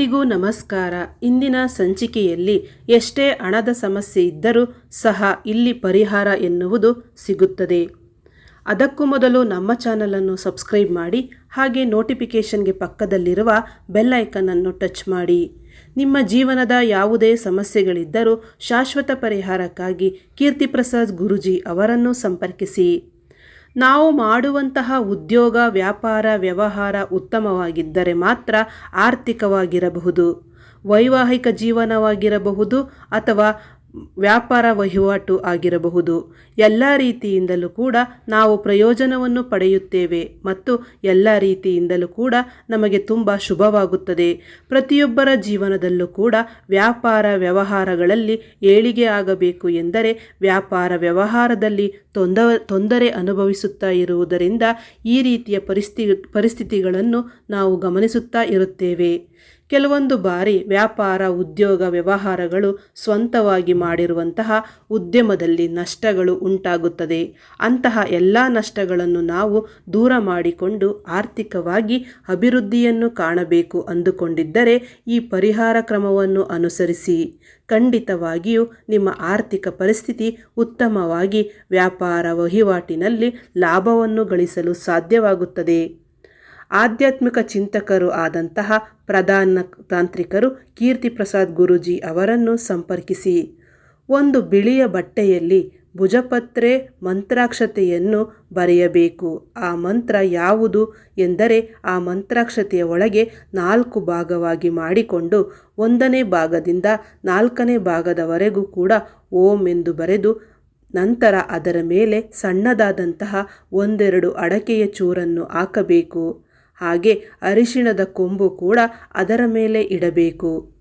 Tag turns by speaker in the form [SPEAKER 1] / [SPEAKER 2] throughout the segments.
[SPEAKER 1] ಎಲ್ಲರಿಗೂ ನಮಸ್ಕಾರ. ಇಂದಿನ ಸಂಚಿಕೆಯಲ್ಲಿ ಎಷ್ಟೇ ಹಣದ ಸಮಸ್ಯೆ ಇದ್ದರೂ ಸಹ ಇಲ್ಲಿ ಪರಿಹಾರ ಎನ್ನುವುದು ಸಿಗುತ್ತದೆ. ಅದಕ್ಕೂ ಮೊದಲು ನಮ್ಮ ಚಾನಲನ್ನು ಸಬ್ಸ್ಕ್ರೈಬ್ ಮಾಡಿ, ಹಾಗೆ ನೋಟಿಫಿಕೇಷನ್ಗೆ ಪಕ್ಕದಲ್ಲಿರುವ ಬೆಲ್ ಐಕನನ್ನು ಟಚ್ ಮಾಡಿ. ನಿಮ್ಮ ಜೀವನದ ಯಾವುದೇ ಸಮಸ್ಯೆಗಳಿದ್ದರೂ ಶಾಶ್ವತ ಪರಿಹಾರಕ್ಕಾಗಿ ಕೀರ್ತಿಪ್ರಸಾದ್ ಗುರುಜಿ ಅವರನ್ನು ಸಂಪರ್ಕಿಸಿ. ನಾವು ಮಾಡುವಂತಹ ಉದ್ಯೋಗ ವ್ಯಾಪಾರ ವ್ಯವಹಾರ ಉತ್ತಮವಾಗಿದ್ದರೆ ಮಾತ್ರ ಆರ್ಥಿಕವಾಗಿರಬಹುದು ವೈವಾಹಿಕ ಜೀವನವಾಗಿರಬಹುದು ಅಥವಾ ವ್ಯಾಪಾರ ವಹಿವಾಟು ಆಗಿರಬಹುದು. ಎಲ್ಲ ರೀತಿಯಿಂದಲೂ ಕೂಡ ನಾವು ಪ್ರಯೋಜನವನ್ನು ಪಡೆಯುತ್ತೇವೆ ಮತ್ತು ಎಲ್ಲ ರೀತಿಯಿಂದಲೂ ಕೂಡ ನಮಗೆ ತುಂಬ ಶುಭವಾಗುತ್ತದೆ. ಪ್ರತಿಯೊಬ್ಬರ ಜೀವನದಲ್ಲೂ ಕೂಡ ವ್ಯಾಪಾರ ವ್ಯವಹಾರಗಳಲ್ಲಿ ಏಳಿಗೆ ಆಗಬೇಕು ಎಂದರೆ ವ್ಯಾಪಾರ ವ್ಯವಹಾರದಲ್ಲಿ ತೊಂದ, ತೊಂದರೆ ಅನುಭವಿಸುತ್ತಾ ಇರುವುದರಿಂದ ಈ ರೀತಿಯ ಪರಿಸ್ಥಿತಿ, ಪರಿಸ್ಥಿತಿಗಳನ್ನು ನಾವು ಗಮನಿಸುತ್ತಾ ಇರುತ್ತೇವೆ. ಕೆಲವೊಂದು ಬಾರಿ ವ್ಯಾಪಾರ, ಉದ್ಯೋಗ, ವ್ಯವಹಾರಗಳು ಸ್ವಂತವಾಗಿ ಮಾಡಿರುವಂತಹ ಉದ್ಯಮದಲ್ಲಿ ನಷ್ಟಗಳು ಉಂಟಾಗುತ್ತದೆ. ಅಂತಹ ಎಲ್ಲ ನಷ್ಟಗಳನ್ನು ನಾವು ದೂರ ಮಾಡಿಕೊಂಡು ಆರ್ಥಿಕವಾಗಿ ಅಭಿವೃದ್ಧಿಯನ್ನು ಕಾಣಬೇಕು ಅಂದುಕೊಂಡಿದ್ದರೆ ಈ ಪರಿಹಾರ ಕ್ರಮವನ್ನು ಅನುಸರಿಸಿ. ಖಂಡಿತವಾಗಿಯೂ ನಿಮ್ಮ ಆರ್ಥಿಕ ಪರಿಸ್ಥಿತಿ ಉತ್ತಮವಾಗಿ ವ್ಯಾಪಾರ ವಹಿವಾಟಿನಲ್ಲಿ ಲಾಭವನ್ನು ಗಳಿಸಲು ಸಾಧ್ಯವಾಗುತ್ತದೆ. ಆಧ್ಯಾತ್ಮಿಕ ಚಿಂತಕರು ಆದಂತಹ ಪ್ರಧಾನ ತಾಂತ್ರಿಕರು ಕೀರ್ತಿ ಪ್ರಸಾದ್ ಗುರೂಜಿ ಅವರನ್ನು ಸಂಪರ್ಕಿಸಿ. ಒಂದು ಬಿಳಿಯ ಬಟ್ಟೆಯಲ್ಲಿ ಭುಜಪತ್ರೆ ಮಂತ್ರಾಕ್ಷತೆಯನ್ನು ಬರೆಯಬೇಕು. ಆ ಮಂತ್ರ ಯಾವುದು ಎಂದರೆ ಆ ಮಂತ್ರಾಕ್ಷತೆಯ ಒಳಗೆ ನಾಲ್ಕು ಭಾಗವಾಗಿ ಮಾಡಿಕೊಂಡು ಒಂದನೇ ಭಾಗದಿಂದ ನಾಲ್ಕನೇ ಭಾಗದವರೆಗೂ ಕೂಡ ಓಂ ಎಂದು ಬರೆದು ನಂತರ ಅದರ ಮೇಲೆ ಸಣ್ಣದಾದಂತಹ ಒಂದೆರಡು ಅಡಕೆಯ ಚೂರನ್ನು ಹಾಕಬೇಕು. ಹಾಗೆ ಅರಿಶಿಣದ ಕೊಂಬು ಕೂಡ ಅದರ ಮೇಲೆ ಇಡಬೇಕು.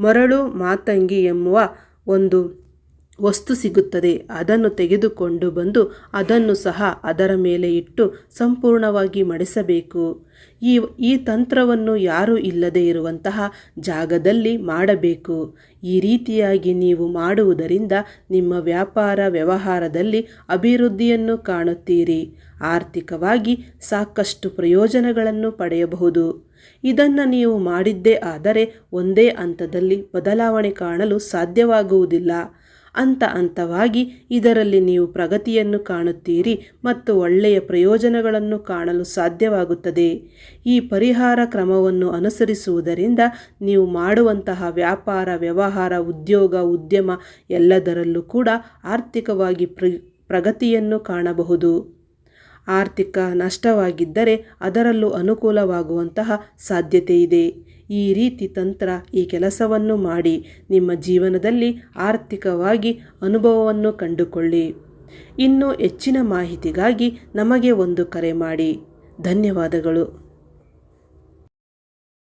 [SPEAKER 1] ಮರಳು ಮಾತಂಗಿ ಎಂಬುವ ಒಂದು ವಸ್ತು ಸಿಗುತ್ತದೆ. ಅದನ್ನು ತೆಗೆದುಕೊಂಡು ಬಂದು ಅದನ್ನು ಸಹ ಅದರ ಮೇಲೆ ಇಟ್ಟು ಸಂಪೂರ್ಣವಾಗಿ ಮಡಿಸಬೇಕು. ಈ ಈ ತಂತ್ರವನ್ನು ಯಾರೂ ಇಲ್ಲದೆ ಇರುವಂತಹ ಜಾಗದಲ್ಲಿ ಮಾಡಬೇಕು. ಈ ರೀತಿಯಾಗಿ ನೀವು ಮಾಡುವುದರಿಂದ ನಿಮ್ಮ ವ್ಯಾಪಾರ ವ್ಯವಹಾರದಲ್ಲಿ ಅಭಿವೃದ್ಧಿಯನ್ನು ಕಾಣುತ್ತೀರಿ. ಆರ್ಥಿಕವಾಗಿ ಸಾಕಷ್ಟು ಪ್ರಯೋಜನಗಳನ್ನು ಪಡೆಯಬಹುದು. ಇದನ್ನು ನೀವು ಮಾಡಿದ್ದೇ ಆದರೆ ಒಂದೇ ಹಂತದಲ್ಲಿ ಬದಲಾವಣೆ ಕಾಣಲು ಸಾಧ್ಯವಾಗುವುದಿಲ್ಲ. ಹಂತ ಹಂತವಾಗಿ ಇದರಲ್ಲಿ ನೀವು ಪ್ರಗತಿಯನ್ನು ಕಾಣುತ್ತೀರಿ ಮತ್ತು ಒಳ್ಳೆಯ ಪ್ರಯೋಜನಗಳನ್ನು ಕಾಣಲು ಸಾಧ್ಯವಾಗುತ್ತದೆ. ಈ ಪರಿಹಾರ ಕ್ರಮವನ್ನು ಅನುಸರಿಸುವುದರಿಂದ ನೀವು ಮಾಡುವಂತಹ ವ್ಯಾಪಾರ, ವ್ಯವಹಾರ, ಉದ್ಯೋಗ, ಉದ್ಯಮ ಎಲ್ಲದರಲ್ಲೂ ಕೂಡ ಆರ್ಥಿಕವಾಗಿ ಪ್ರಗತಿಯನ್ನು ಕಾಣಬಹುದು. ಆರ್ಥಿಕ ನಷ್ಟವಾಗಿದ್ದರೆ ಅದರಲ್ಲೂ ಅನುಕೂಲವಾಗುವಂತಹ ಸಾಧ್ಯತೆ ಇದೆ. ಈ ರೀತಿ ತಂತ್ರ ಈ ಕೆಲಸವನ್ನು ಮಾಡಿ ನಿಮ್ಮ ಜೀವನದಲ್ಲಿ ಆರ್ಥಿಕವಾಗಿ ಅನುಭವವನ್ನು ಕಂಡುಕೊಳ್ಳಿ. ಇನ್ನು ಹೆಚ್ಚಿನ ಮಾಹಿತಿಗಾಗಿ ನಮಗೆ ಒಂದು ಕರೆ ಮಾಡಿ. ಧನ್ಯವಾದಗಳು.